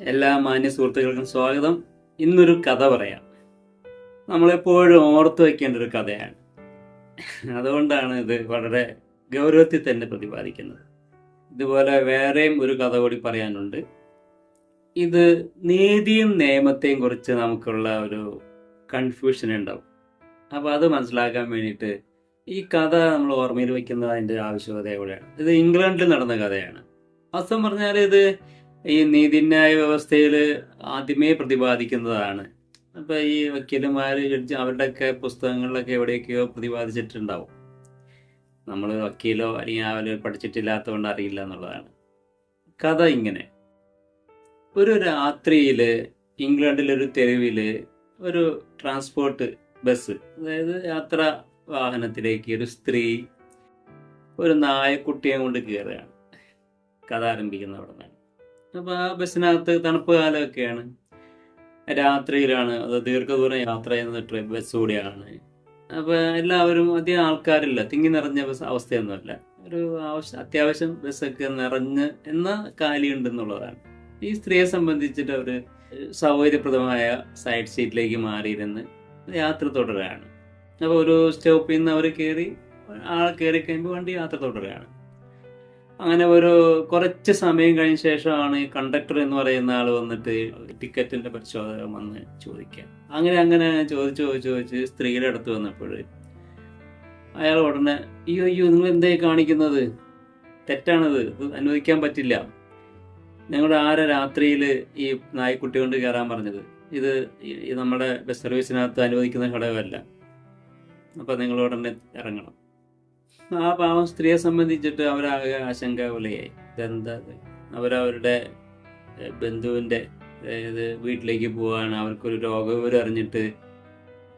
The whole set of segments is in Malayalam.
എല്ലാ മാന്യ സുഹൃത്തുക്കൾക്കും സ്വാഗതം. ഇന്നൊരു കഥ പറയാം. നമ്മളെപ്പോഴും ഓർത്തു വയ്ക്കേണ്ട ഒരു കഥയാണ്. അതുകൊണ്ടാണ് ഇത് വളരെ ഗൗരവത്തിൽ തന്നെ പ്രതിപാദിക്കുന്നത്. ഇതുപോലെ വേറെയും ഒരു കഥ കൂടി പറയാനുണ്ട്. ഇത് നീതിയും നിയമത്തെയും കുറിച്ച് നമുക്കുള്ള ഒരു കൺഫ്യൂഷൻ ഉണ്ടാവും. അപ്പോൾ അത് മനസ്സിലാക്കാൻ വേണ്ടിയിട്ട് ഈ കഥ നമ്മൾ ഓർമ്മയിൽ വയ്ക്കുന്നത് അതിന്റെ ആവശ്യകത കൂടെയാണ് ഇത് ഇംഗ്ലണ്ടിൽ നടന്ന കഥയാണ്. അസം പറഞ്ഞാൽ ഇത് ഈ നീതിന്യായ വ്യവസ്ഥയിൽ ആദ്യമേ പ്രതിപാദിക്കുന്നതാണ്. അപ്പൊ ഈ വക്കീലന്മാർ ജഡ്ജി അവരുടെയൊക്കെ പുസ്തകങ്ങളിലൊക്കെ എവിടെയൊക്കെയോ പ്രതിപാദിച്ചിട്ടുണ്ടാവും. നമ്മൾ വക്കീലോ അല്ലെങ്കിൽ അവർ പഠിച്ചിട്ടില്ലാത്തതുകൊണ്ട് അറിയില്ല എന്നുള്ളതാണ്. കഥ ഇങ്ങനെ. ഒരു രാത്രിയിൽ ഇംഗ്ലണ്ടിലൊരു തെരുവിൽ ഒരു ട്രാൻസ്പോർട്ട് ബസ് അതായത് യാത്ര വാഹനത്തിലേക്ക് ഒരു സ്ത്രീ ഒരു നായക്കുട്ടിയെ കൊണ്ട് കയറുകയാണ്. കഥ ആരംഭിക്കുന്ന അവിടെ നിന്നാണ് അപ്പോൾ ആ ബസ്സിനകത്ത് തണുപ്പ് കാലമൊക്കെയാണ്. രാത്രിയിലാണ് അത് ദീർഘദൂരം യാത്ര ചെയ്യുന്ന ട്രെയിൻ ബസ് കൂടിയാണ്. അപ്പോൾ എല്ലാവരും അധികം ആൾക്കാരില്ല തിങ്ങി നിറഞ്ഞ ബസ് അവസ്ഥയൊന്നുമല്ല. ഒരു ആവശ്യം അത്യാവശ്യം ബസ്സൊക്കെ നിറഞ്ഞ് എന്ന കാലിയുണ്ടെന്നുള്ളതാണ്. ഈ സ്ത്രീയെ സംബന്ധിച്ചിട്ട് അവർ സൗകര്യപ്രദമായ സൈഡ് സീറ്റിലേക്ക് മാറിയിരുന്ന് യാത്ര തുടരുകയാണ്. അപ്പോൾ ഒരു സ്റ്റോപ്പിൽ നിന്ന് അവർ കയറി ആൾ കയറി കഴിയുമ്പോൾ വണ്ടി യാത്ര തുടരുകയാണ്. അങ്ങനെ ഒരു കുറച്ച് സമയം കഴിഞ്ഞ ശേഷമാണ് ഈ കണ്ടക്ടർ എന്ന് പറയുന്ന ആൾ വന്നിട്ട് ടിക്കറ്റിന്റെ പരിശോധന വന്ന് ചോദിക്കാൻ അങ്ങനെ അങ്ങനെ ചോദിച്ചു ചോദിച്ചു ചോദിച്ച് സ്ത്രീയുടെ അടുത്ത് വന്നപ്പോൾ അയാൾ ഉടനെ അയ്യോ അയ്യോ നിങ്ങൾ എന്തായി കാണിക്കുന്നത്? തെറ്റാണത് ഇത് അനുവദിക്കാൻ പറ്റില്ല. ഞങ്ങളുടെ ആരെ രാത്രിയിൽ ഈ നായ്ക്കുട്ടി കൊണ്ട് കയറാൻ പറഞ്ഞത്? ഇത് നമ്മുടെ ബസ് സർവീസിനകത്ത് അനുവദിക്കുന്ന ഘടകമല്ല. അപ്പം നിങ്ങൾ ഉടനെ ഇറങ്ങണം. ആ പാവം സ്ത്രീയെ സംബന്ധിച്ചിട്ട് അവരാകെ ആശങ്കാകുലയായി. ഇതെന്താ? അവരവരുടെ ബന്ധുവിന്റെ അതായത് വീട്ടിലേക്ക് പോവാണ്. അവർക്കൊരു രോഗവിവരം അറിഞ്ഞിട്ട്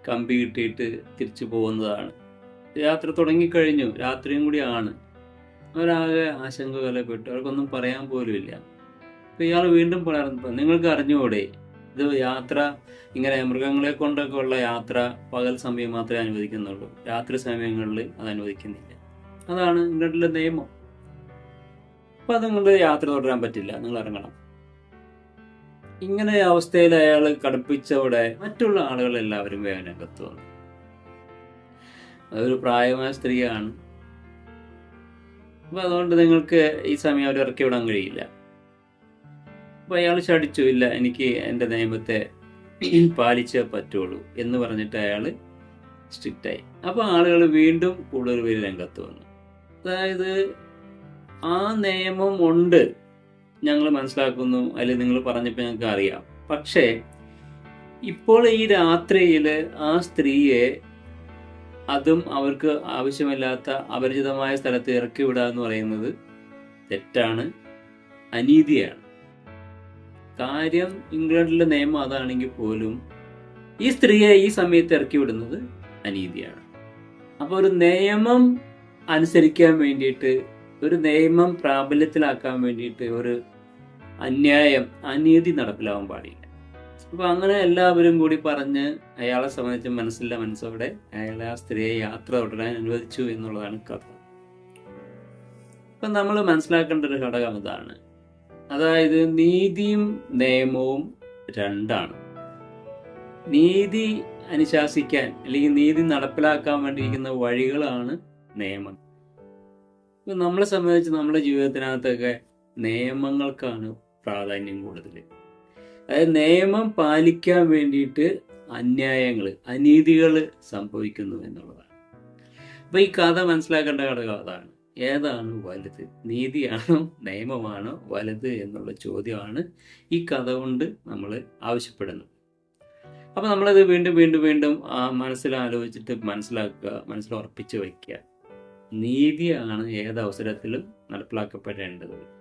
കമ്പി കിട്ടിയിട്ട് തിരിച്ചു പോകുന്നതാണ്. യാത്ര തുടങ്ങിക്കഴിഞ്ഞു. രാത്രിയും കൂടിയാണ് അവരാകെ ആശങ്ക കൊലപ്പെട്ടു അവർക്കൊന്നും പറയാൻ പോലുമില്ല അപ്പം ഇയാൾ വീണ്ടും പറഞ്ഞു നിങ്ങൾക്ക് അറിഞ്ഞുകൂടെ? ഇത് യാത്ര ഇങ്ങനെ മൃഗങ്ങളെ കൊണ്ടൊക്കെ ഉള്ള യാത്ര പകൽ സമയം മാത്രമേ അനുവദിക്കുന്നുള്ളൂ. രാത്രി സമയങ്ങളിൽ അത് അനുവദിക്കുന്നില്ല. അതാണ് ഇംഗ്ലണ്ടിലെ നിയമം. അപ്പൊ അത് നിങ്ങളുടെ യാത്ര തുടരാൻ പറ്റില്ല. നിങ്ങൾ ഇറങ്ങണം. ഇങ്ങനെ അവസ്ഥയിൽ അയാൾ കടുപ്പിച്ചവിടെ മറ്റുള്ള ആളുകൾ എല്ലാവരും വേഗം രംഗത്ത് വന്നു. അതൊരു പ്രായമായ സ്ത്രീയാണ്. അപ്പൊ അതുകൊണ്ട് നിങ്ങൾക്ക് ഈ സമയം അവർ ഇറക്കി വിടാൻ കഴിയില്ല. അപ്പൊ അയാൾ ശടിച്ചു ഇല്ല എനിക്ക് എന്റെ നിയമത്തെ പാലിച്ചേ പറ്റുള്ളൂ എന്ന് പറഞ്ഞിട്ട് അയാൾ സ്ട്രിക്റ്റായി. അപ്പോൾ ആളുകൾ വീണ്ടും കൂടുതൽ പേര് രംഗത്ത് വന്നു. അതായത് ആ നിയമം ഉണ്ട്. ഞങ്ങൾ മനസ്സിലാക്കുന്നു. അല്ലെങ്കിൽ നിങ്ങൾ പറഞ്ഞപ്പോൾ ഞങ്ങൾക്ക് അറിയാം. പക്ഷേ ഇപ്പോൾ ഈ രാത്രിയിൽ ആ സ്ത്രീയെ അതും അവർക്ക് ആവശ്യമില്ലാത്ത അപരിചിതമായ സ്ഥലത്ത് ഇറക്കി വിടുക എന്ന് പറയുന്നത് തെറ്റാണ് അനീതിയാണ്. കാര്യം ഇംഗ്ലണ്ടിലെ നിയമം അതാണെങ്കിൽ പോലും ഈ സ്ത്രീയെ ഈ സമയത്ത് ഇറക്കി വിടുന്നത് അനീതിയാണ്. അപ്പോൾ ഒരു നിയമം അനുസരിക്കാൻ വേണ്ടിയിട്ട് ഒരു നിയമം പ്രാബല്യത്തിലാക്കാൻ വേണ്ടിയിട്ട് ഒരു അന്യായം അനീതി നടപ്പിലാവാൻ പാടില്ല. അപ്പൊ അങ്ങനെ എല്ലാവരും കൂടി പറഞ്ഞ് അയാളെ സംബന്ധിച്ച് മനസ്സില്ല മനസ്സോടെ അയാളെ ആ സ്ത്രീയെ യാത്ര തുടരാൻ അനുവദിച്ചു എന്നുള്ളതാണ് കഥ. അപ്പൊ നമ്മൾ മനസ്സിലാക്കേണ്ട ഒരു ഘടകം ഇതാണ്. അതായത് നീതിയും നിയമവും രണ്ടാണ്. നീതി അനുശാസിക്കാൻ അല്ലെങ്കിൽ നീതി നടപ്പിലാക്കാൻ വേണ്ടിയിരിക്കുന്ന വഴികളാണ് നിയമം. ഇപ്പം നമ്മളെ സംബന്ധിച്ച് നമ്മുടെ ജീവിതത്തിനകത്തൊക്കെ നിയമങ്ങൾക്കാണ് പ്രാധാന്യം കൂടുതൽ. അതായത് നിയമം പാലിക്കാൻ വേണ്ടിയിട്ട് അന്യായങ്ങൾ അനീതികൾ സംഭവിക്കുന്നു എന്നുള്ളതാണ്. അപ്പോൾ ഈ കഥ മനസ്സിലാക്കേണ്ട ഘടകം അതാണ്. ഏതാണ് വലുത്? നീതിയാണോ നിയമമാണോ വലുത് എന്നുള്ള ചോദ്യമാണ് ഈ കഥ കൊണ്ട് നമ്മൾ ആവശ്യപ്പെടുന്നത്. അപ്പം നമ്മളത് വീണ്ടും വീണ്ടും വീണ്ടും മനസ്സിലാലോചിച്ചിട്ട് മനസ്സിലാക്കുക മനസ്സിലുറപ്പിച്ച് വയ്ക്കുക. നീതിയാണ് ഏത് അവസരത്തിലും നടപ്പിലാക്കപ്പെടേണ്ടത്.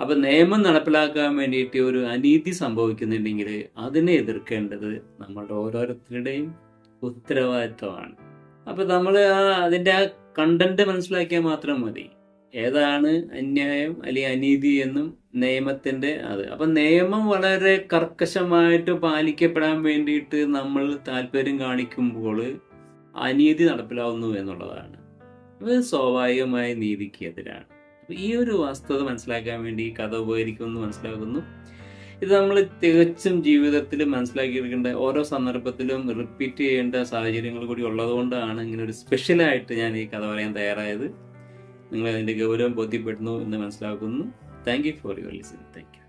അപ്പൊ നിയമം നടപ്പിലാക്കാൻ വേണ്ടിയിട്ട് ഒരു അനീതി സംഭവിക്കുന്നുണ്ടെങ്കിൽ അതിനെ എതിർക്കേണ്ടത് നമ്മളുടെ ഓരോരുത്തരുടെയും ഉത്തരവാദിത്വമാണ്. അപ്പൊ നമ്മൾ ആ അതിന്റെ ആ കണ്ടന്റ് മനസ്സിലാക്കിയാൽ മാത്രം മതി. ഏതാണ് അന്യായം അല്ലെങ്കിൽ അനീതി എന്നും നിയമത്തിന്റെ അത്. അപ്പൊ നിയമം വളരെ കർക്കശമായിട്ട് പാലിക്കപ്പെടാൻ വേണ്ടിയിട്ട് നമ്മൾ താല്പര്യം കാണിക്കുമ്പോൾ അനീതി നടപ്പിലാവുന്നു എന്നുള്ളതാണ്. അത് സ്വാഭാവികമായ നീതിക്ക് എതിരാണ്. അപ്പൊ ഈ ഒരു വസ്തുത മനസ്സിലാക്കാൻ വേണ്ടി ഈ കഥ ഉപകരിക്കുമെന്ന് മനസ്സിലാക്കുന്നു. ഇത് നമ്മൾ തികച്ചും ജീവിതത്തിൽ മനസ്സിലാക്കിയിരിക്കേണ്ട ഓരോ സന്ദർഭത്തിലും റിപ്പീറ്റ് ചെയ്യേണ്ട സാഹചര്യങ്ങൾ കൂടി ഉള്ളതുകൊണ്ടാണ് ഇങ്ങനെ ഒരു സ്പെഷ്യലായിട്ട് ഞാൻ ഈ കഥ പറയാൻ തയ്യാറായത്. നിങ്ങൾ അതിന്റെ ഗൗരവം ബോധ്യപ്പെടുന്നു എന്ന് മനസ്സിലാക്കുന്നു. Thank you for your listen thank you